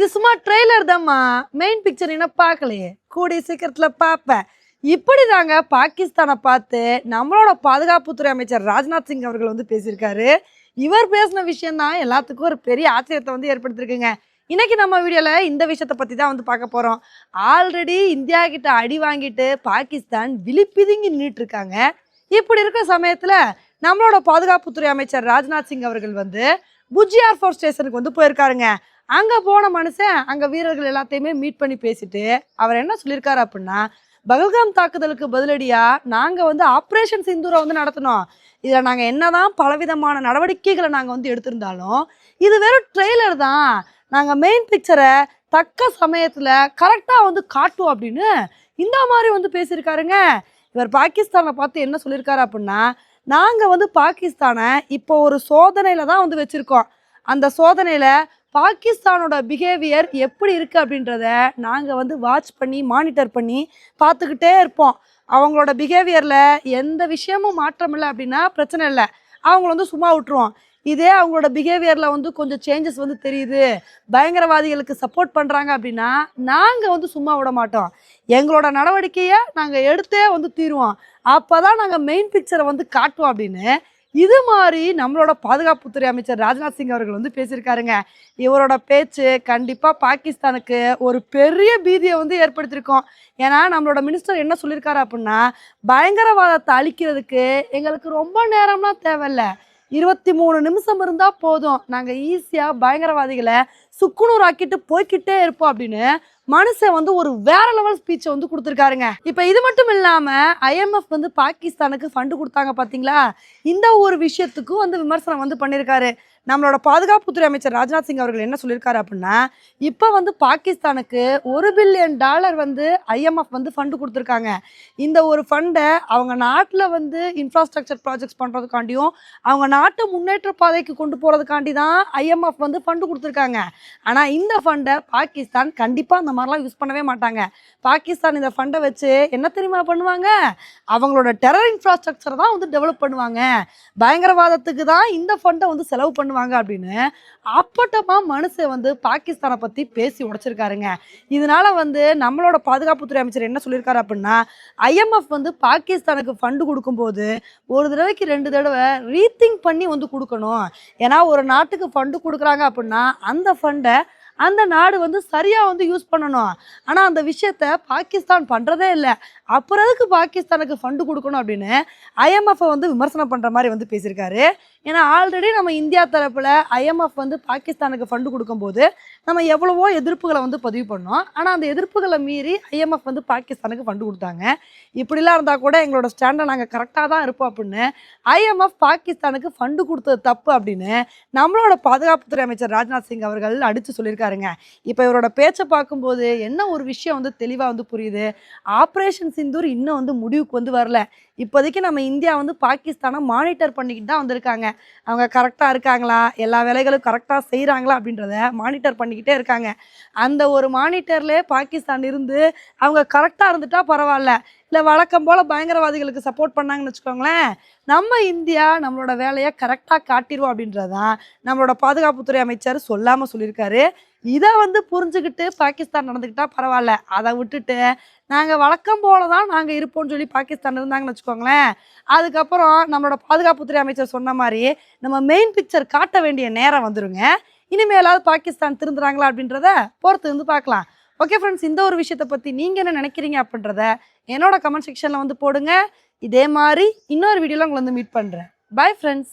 இது சும்மா ட்ரெய்லர் தாம்மா மெயின் பிக்சர் என்ன பார்க்கலையே? கூடிய சீக்கிரத்தில் பார்ப்பேன். இப்படி தாங்க பாகிஸ்தானை பார்த்து நம்மளோட பாதுகாப்புத்துறை அமைச்சர் ராஜ்நாத் சிங் அவர்கள் வந்து பேசியிருக்காரு. இவர் பேசின விஷயம் தான் எல்லாத்துக்கும் ஒரு பெரிய ஆச்சரியத்தை வந்து ஏற்படுத்தியிருக்குங்க இன்னைக்கு நம்ம வீடியோவில் இந்த விஷயத்தை பற்றி தான் வந்து பார்க்க போகிறோம் ஆல்ரெடி இந்தியா கிட்ட அடி வாங்கிட்டு பாகிஸ்தான் விழிப்பிதுங்கி நின்றுட்டு இருக்காங்க இப்படி இருக்கிற சமயத்தில் நம்மளோட பாதுகாப்புத்துறை அமைச்சர் ராஜ்நாத் சிங் அவர்கள் வந்து புஜி ஏர்ஃபோர்ஸ் ஸ்டேஷனுக்கு வந்து போயிருக்காருங்க. அங்கே போன மனுஷன் அங்கே வீரர்கள் எல்லாத்தையுமே மீட் பண்ணி பேசிட்டு அவர் என்ன சொல்லியிருக்காரு அப்படின்னா பகல்காம் தாக்குதலுக்கு பதிலடியாக நாங்கள் வந்து ஆப்ரேஷன் சிந்தூரை வந்து நடத்தினோம். இதில் நாங்கள் என்னதான் பலவிதமான நடவடிக்கைகளை நாங்கள் வந்து எடுத்திருந்தாலும் இது வெறும் ட்ரெய்லர் தான். நாங்கள் மெயின் பிக்சரை தக்க சமயத்தில் கரெக்டாக வந்து காட்டுவோம் அப்படின்னு இந்த மாதிரி வந்து பேசியிருக்காருங்க. இவர் பாகிஸ்தானை பார்த்து என்ன சொல்லியிருக்காரு அப்படின்னா நாங்கள் வந்து பாகிஸ்தானை இப்போ ஒரு சோதனையில் தான் வந்து வச்சுருக்கோம். அந்த சோதனையில் பாகிஸ்தானோட பிஹேவியர் எப்படி இருக்குது அப்படின்றத நாங்கள் வந்து வாட்ச் பண்ணி மானிட்டர் பண்ணி பார்த்துக்கிட்டே இருப்போம். அவங்களோட பிஹேவியரில் எந்த விஷயமும் மாற்றம் இல்லை அப்படின்னா பிரச்சனை இல்லை. அவங்கள வந்து சும்மா விட்டுருவோம். இதே அவங்களோட பிஹேவியரில் வந்து கொஞ்சம் சேஞ்சஸ் வந்து தெரியுது. பயங்கரவாதிகளுக்கு சப்போர்ட் பண்ணுறாங்க அப்படின்னா நாங்கள் வந்து சும்மா விட மாட்டோம். எங்களோட நடவடிக்கையை நாங்கள் எடுத்தே வந்து தீருவோம். அப்போ தான் நாங்கள் மெயின் பிக்சரை வந்து காட்டுவோம் அப்படின்னு இது மாதிரி நம்மளோட பாதுகாப்புத்துறை அமைச்சர் ராஜ்நாத் சிங் அவர்கள் வந்து பேசியிருக்காருங்க. இவரோட பேச்சு கண்டிப்பாக பாகிஸ்தானுக்கு ஒரு பெரிய பீதியை வந்து ஏற்படுத்தியிருக்கோம். ஏன்னா நம்மளோட மினிஸ்டர் என்ன சொல்லியிருக்காரு அப்படின்னா பயங்கரவாதத்தை அழிக்கிறதுக்கு எங்களுக்கு ரொம்ப நேரம்லாம் தேவையில்லை. இருபத்தி மூணு நிமிஷம் இருந்தால் போதும். நாங்கள் ஈஸியாக பயங்கரவாதிகளை சுக்குநூறாக்கிட்டு போய்கிட்டே போய்க்கிட்டே இருப்போம் அப்படின்னு மனுஷன் வந்து ஒரு வேற லெவல் ஸ்பீச்சை வந்து கொடுத்துருக்காருங்க. இப்போ இது மட்டும் இல்லாமல் ஐஎம்எஃப் வந்து பாகிஸ்தானுக்கு ஃபண்டு கொடுத்தாங்க பார்த்தீங்களா இந்த ஒரு விஷயத்துக்கும் வந்து விமர்சனம் வந்து பண்ணியிருக்காரு நம்மளோட பாதுகாப்புத்துறை அமைச்சர் ராஜ்நாத் சிங் அவர்கள் என்ன சொல்லியிருக்காரு அப்படின்னா இப்போ வந்து பாகிஸ்தானுக்கு ஒரு பில்லியன் டாலர் வந்து ஐஎம்எஃப் வந்து ஃபண்டு கொடுத்துருக்காங்க. இந்த ஒரு ஃபண்டை அவங்க நாட்டில் வந்து இன்ஃப்ராஸ்ட்ரக்சர் ப்ராஜெக்ட்ஸ் பண்ணுறதுக்காண்டியும் அவங்க நாட்டு முன்னேற்ற பாதைக்கு கொண்டு போகிறதுக்காண்டி தான் ஐஎம்எஃப் வந்து ஃபண்டு கொடுத்துருக்காங்க. ஆனால் இந்த ஃபண்டை பாகிஸ்தான் கண்டிப்பாக அந்த மாதிரிலாம் யூஸ் பண்ணவே மாட்டாங்க. பாகிஸ்தான் இந்த ஃபண்டை வச்சு என்ன தெரியுமா பண்ணுவாங்க? அவங்களோட டெரர் இன்ஃப்ராஸ்ட்ரக்சரை தான் வந்து டெவலப் பண்ணுவாங்க. பயங்கரவாதத்துக்கு தான் இந்த ஃபண்டை வந்து செலவு பண்ணுவாங்க அப்படின்னு அப்பட்டமாக மனுஷன் வந்து பாகிஸ்தானை பற்றி பேசி உடைச்சிருக்காருங்க. இதனால வந்து நம்மளோட பாதுகாப்புத்துறை அமைச்சர் என்ன சொல்லியிருக்காரு அப்படின்னா ஐஎம்எஃப் வந்து பாகிஸ்தானுக்கு ஃபண்டு கொடுக்கும்போது ஒரு தடவைக்கு ரெண்டு தடவை ரீதிங்க் பண்ணி வந்து கொடுக்கணும். ஏன்னா ஒரு நாட்டுக்கு ஃபண்டு கொடுக்குறாங்க அப்படின்னா அந்த ஃபண்டை அந்த நாடு வந்து சரியாக வந்து யூஸ் பண்ணணும். ஆனால் அந்த விஷயத்த பாகிஸ்தான் பண்ணுறதே இல்லை. அப்புறம் எதுக்கு பாகிஸ்தானுக்கு ஃபண்டு கொடுக்கணும் அப்படின்னு ஐஎம்எஃப்பை வந்து விமர்சனம் பண்ணுற மாதிரி வந்து பேசியிருக்காரு. ஏன்னா ஆல்ரெடி நம்ம இந்தியா தரப்பில் ஐஎம்எஃப் வந்து பாகிஸ்தானுக்கு ஃபண்டு கொடுக்கும்போது நம்ம எவ்வளவோ எதிர்ப்புகளை வந்து பதிவு பண்ணோம். ஆனால் அந்த எதிர்ப்புகளை மீறி ஐஎம்எஃப் வந்து பாகிஸ்தானுக்கு ஃபண்டு கொடுத்தாங்க. இப்படிலாம் இருந்தால் கூட எங்களோட ஸ்டாண்டை நாங்கள் கரெக்டாக தான் இருப்போம் அப்படின்னு ஐஎம்எஃப் பாகிஸ்தானுக்கு ஃபண்டு கொடுத்தது தப்பு அப்படின்னு நம்மளோட பாதுகாப்புத்துறை அமைச்சர் ராஜ்நாத் சிங் அவர்கள் அடித்து சொல்லியிருக்காருங்க. இப்போ இவரோட பேச்சை பார்க்கும்போது என்ன ஒரு விஷயம் வந்து தெளிவாக வந்து புரியுது? ஆப்ரேஷன் சிந்தூர் இன்னும் வந்து முடிவுக்கு வந்து வரல. இப்போதைக்கு நம்ம இந்தியா வந்து பாகிஸ்தானை மானிட்டர் பண்ணிக்கிட்டு தான் வந்திருக்காங்க. அவங்க கரெக்டாக இருக்காங்களா? எல்லா வேலைகளும் கரெக்டாக செய்கிறாங்களா அப்படின்றத மானிட்டர் பண்ணிக்கிட்டே இருக்காங்க. அந்த ஒரு மானிட்டர்லேயே பாகிஸ்தான் இருந்து அவங்க கரெக்டாக இருந்துட்டா பரவாயில்ல. இல்லை வழக்கம் போல் பயங்கரவாதிகளுக்கு சப்போர்ட் பண்ணாங்கன்னு வச்சுக்கோங்களேன். நம்ம இந்தியா நம்மளோட வேலையை கரெக்டாக காட்டிடுவோம் அப்படின்றதான் நம்மளோட பாதுகாப்புத்துறை அமைச்சர் சொல்லாமல் சொல்லியிருக்காரு. இதை வந்து புரிஞ்சுக்கிட்டு பாகிஸ்தான் நடந்துக்கிட்டா பரவாயில்ல. அதை விட்டுட்டு நாங்கள் வழக்கம் போல தான் நாங்கள் இருப்போம்னு சொல்லி பாகிஸ்தான் இருந்தாங்கன்னு வச்சுக்கோங்களேன். அதுக்கப்புறம் நம்மளோட பாதுகாப்புத்துறை அமைச்சர் சொன்ன மாதிரி நம்ம மெயின் பிக்சர் காட்ட வேண்டிய நேரம் வந்துருங்க. இனிமேலாவது பாகிஸ்தான் திருந்துறாங்களா அப்படின்றத பொறுத்து வந்து பார்க்கலாம். ஓகே ஃப்ரெண்ட்ஸ் இந்த ஒரு விஷயத்தை பற்றி நீங்கள் என்ன நினைக்கிறீங்க அப்படின்றத என்னோட கமெண்ட் செக்ஷனில் வந்து போடுங்க. இதே மாதிரி இன்னொரு வீடியோவில் உங்களை வந்து மீட் பண்ணுறேன் பாய் ஃப்ரெண்ட்ஸ்